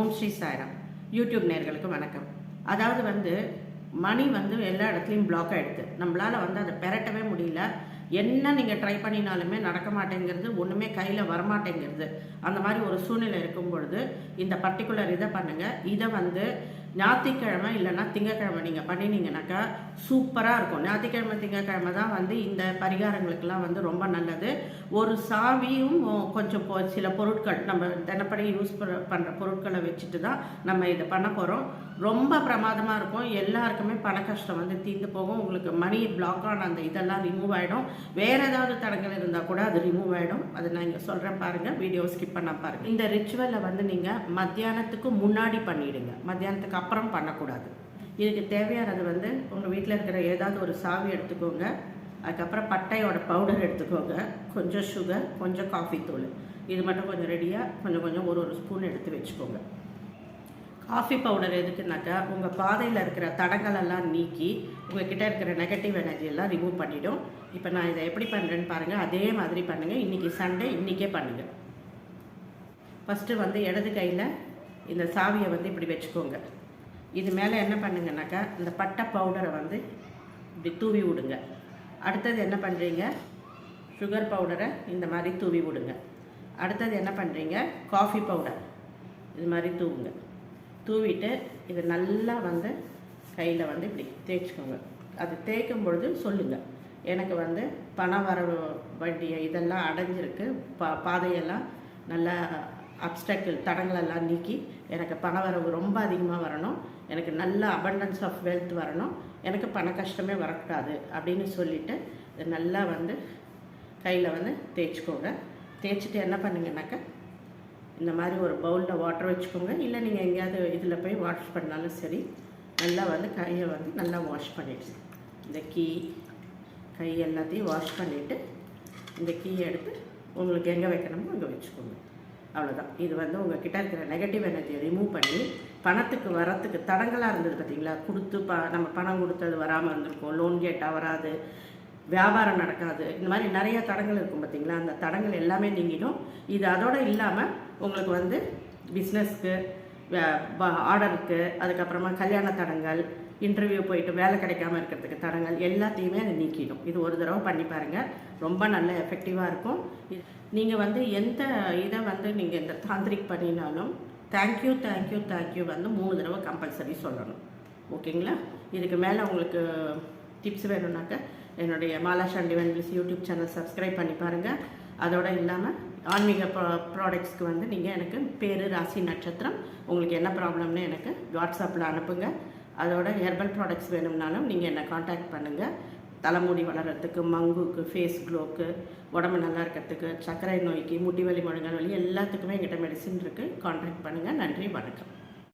ஓம் Sri Sairam. YouTube நேர்களுக்கு வணக்கம். அதாவது வந்து மணி வந்து எல்லா இடத்துலையும் பிளாக் ஆகிடுது நம்மளால் வந்து அதை பெரட்டவே முடியல. என்ன நீங்கள் ட்ரை பண்ணினாலுமே நடக்க மாட்டேங்கிறது ஒன்றுமே கையில் வரமாட்டேங்கிறது. அந்த மாதிரி ஒரு சூழ்நிலை இருக்கும் பொழுது இந்த பர்டிகுலர் இதை பண்ணுங்கள் இதை வந்து ஞாயிற்றுக்கிழமை இல்லைன்னா திங்கக்கிழமை நீங்கள் பண்ணினீங்கனாக்கா சூப்பராக இருக்கும். ஞாயிற்றுக்கிழமை திங்கக்கிழமை தான் வந்து இந்த பரிகாரங்களுக்கெல்லாம் வந்து ரொம்ப நல்லது. ஒரு சாவியும் கொஞ்சம் சில பொருட்கள் நம்ம தினப்படி யூஸ் பண்ணுற பொருட்களை வச்சுட்டு தான் நம்ம இதை பண்ண போகிறோம் ரொம்ப பிரமாதமாக இருக்கும். எல்லாருக்குமே பண கஷ்டம் வந்து தீர்ந்து போகும். உங்களுக்கு மணி பிளாக் ஆன அந்த இதெல்லாம் ரிமூவ் ஆகிடும் வேறு ஏதாவது தடங்கள் இருந்தால் கூட அது ரிமூவ் ஆகிடும் அது நான் இங்கே சொல்கிறேன் பாருங்கள் வீடியோ ஸ்கிப் பண்ண பாருங்கள் இந்த ரிச்சுவலை வந்து நீங்கள் மத்தியானத்துக்கு முன்னாடி பண்ணிவிடுங்க மத்தியானத்துக்கு அப்புறம் பண்ணக்கூடாது. இதுக்கு தேவையானது வந்து உங்கள் வீட்டில் இருக்கிற ஏதாவது ஒரு சாவி எடுத்துக்கோங்க. அதுக்கப்புறம் பட்டையோட பவுடர் எடுத்துக்கோங்க. கொஞ்சம் சுகர் கொஞ்சம் காஃபி தூள். இது மட்டும் கொஞ்சம் ரெடியாக கொஞ்சம் கொஞ்சம் ஒரு ஒரு ஸ்பூன் எடுத்து வச்சுக்கோங்க. காஃபி பவுடர் எதுக்குனாக்கா உங்கள் பாதையில் இருக்கிற தடங்கள் எல்லாம் நீக்கி உங்கள்கிட்ட இருக்கிற நெகட்டிவ் எனர்ஜி எல்லாம் ரிமூவ் பண்ணிவிடும் இப்போ நான் இதை எப்படி பண்ணுறேன்னு பாருங்கள் அதே மாதிரி பண்ணுங்கள் இன்றைக்கி சண்டே இன்றைக்கே பண்ணுங்கள் ஃபஸ்ட்டு வந்து இடது கையில் இந்த சாவியை வந்து இப்படி வச்சுக்கோங்க. இது மேலே என்ன பண்ணுங்கனாக்கா இந்த பட்டை பவுடரை வந்து இப்படி தூவி விடுங்க. அடுத்தது என்ன பண்ணுறீங்க சுகர் பவுடரை இந்த மாதிரி தூவி விடுங்க. அடுத்தது என்ன பண்ணுறீங்க காஃபி பவுடர் இது மாதிரி தூவுங்க. தூவிட்டு இது நல்லா வந்து கையில் வந்து இப்படி தேய்ச்சிக்கோங்க. அது தேய்க்கும் பொழுது சொல்லுங்கள் எனக்கு வந்து பணம் வர வேண்டிய இதெல்லாம் அடைஞ்சிருக்கு. பா பாதையெல்லாம் நல்லா அப்டக்கிள் தடங்களெல்லாம் நீக்கி எனக்கு பண வரவு ரொம்ப அதிகமாக வரணும். எனக்கு நல்ல அபண்டன்ஸ் ஆஃப் வெல்த் வரணும். எனக்கு பண கஷ்டமே வரக்கூடாது அப்படின்னு சொல்லிவிட்டு இது நல்லா வந்து கையில் வந்து தேய்ச்சிக்கோங்க. தேய்ச்சிட்டு என்ன பண்ணுங்கனாக்கா இந்த மாதிரி ஒரு பவுலில் வாட்டர் வச்சுக்கோங்க. இல்லை நீங்கள் எங்கேயாவது இதில் போய் வாஷ் பண்ணாலும் சரி நல்லா வந்து கையை வந்து நல்லா வாஷ் பண்ணிடுங்க இந்த கீ கை எல்லாத்தையும் வாஷ் பண்ணிவிட்டு இந்த கீயை எடுத்து உங்களுக்கு எங்கே வைக்கணுமோ அங்கே வச்சுக்கோங்க. அவ்வளோதான் இது வந்து உங்கள் கிட்ட இருக்கிற நெகட்டிவ் எனர்ஜியை ரிமூவ் பண்ணி பணத்துக்கு வரத்துக்கு தடங்களாக இருந்தது பார்த்தீங்களா கொடுத்து ப நம்ம பணம் கொடுத்தது வராமல் இருந்திருக்கும். லோன் கேட்டால் வராது. வியாபாரம் நடக்காது. இந்த மாதிரி நிறைய தடங்கள் இருக்கும் பார்த்தீங்களா அந்த தடங்கள் எல்லாமே நீங்கிடும். இது அதோடு இல்லாமல் உங்களுக்கு வந்து பிஸ்னஸ்க்கு ஆர்டருக்கு அதுக்கப்புறமா கல்யாண தடங்கள் இன்டர்வியூ போயிட்டு வேலை கிடைக்காம இருக்கிறதுக்கு தடங்கள் எல்லாத்தையுமே அதை நீக்கிடும். இது ஒரு தடவை பண்ணி பாருங்கள் ரொம்ப நல்ல எஃபெக்டிவாக இருக்கும். நீங்கள் வந்து எந்த இதை வந்து நீங்கள் இந்த தாந்திரிக் பண்ணினாலும் தேங்க்யூ தேங்க்யூ தேங்க்யூ வந்து மூணு தடவை கம்பல்சரி சொல்லணும். ஓகேங்களா? இதுக்கு மேலே உங்களுக்கு டிப்ஸ் வேணும்னாக்க என்னுடைய மாலா ஷண்டிவன்ஸ் யூடியூப் சேனல் சப்ஸ்கிரைப் பண்ணி பாருங்கள் அதோடு இல்லாமல் ஆன்மீக ப்ரா ப்ராடக்ட்ஸ்க்கு வந்து நீங்கள் எனக்கு பேர் ராசி நட்சத்திரம் உங்களுக்கு என்ன ப்ராப்ளம்னு எனக்கு வாட்ஸ்அப்பில் அனுப்புங்க. அதோட ஹெர்பல் ப்ராடக்ட்ஸ் வேணும்னாலும் நீங்கள் என்னை காண்டாக்ட் பண்ணுங்கள் தலைமுடி வளர்கிறதுக்கு மங்குக்கு ஃபேஸ் க்ளோக்கு உடம்பு நல்லா இருக்கிறதுக்கு சர்க்கரை நோய்க்கு முட்டி வலி முழங்கல் வலி எல்லாத்துக்குமே எங்கிட்ட மெடிசின் இருக்குது காண்டாக்ட் பண்ணுங்கள் நன்றி வணக்கம்.